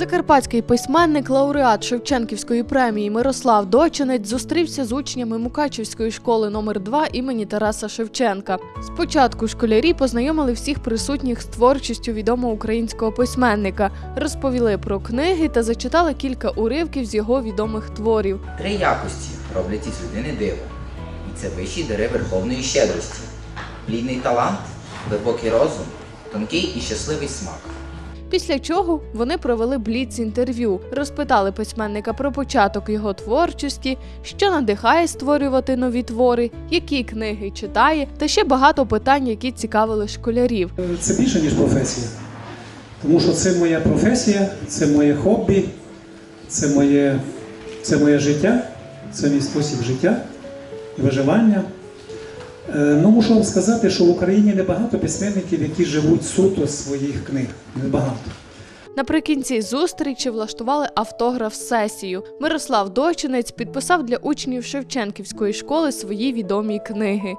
Закарпатський письменник, лауреат Шевченківської премії Мирослав Дочинець зустрівся з учнями Мукачівської школи номер 2 імені Тараса Шевченка. Спочатку школярі познайомили всіх присутніх з творчістю відомого українського письменника, розповіли про книги та зачитали кілька уривків з його відомих творів. Три якості роблять із людини диво. І це вищі дари верховної щедрості, плідний талант, глибокий розум, тонкий і щасливий смак. Після чого вони провели бліц інтерв'ю, розпитали письменника про початок його творчості, що надихає створювати нові твори, які книги читає, та ще багато питань, які цікавили школярів. Це більше, ніж професія. Тому що це моя професія, це моє хобі, це моє, це моє життя, це мій спосіб життя і виживання. Е, Ну, мушу вам сказати, що в Україні небагато письменників, які живуть суто своїх книг. Небагато. Наприкінці зустрічі влаштували автограф-сесію. Мирослав Дочинець підписав для учнів Шевченківської школи свої відомі книги.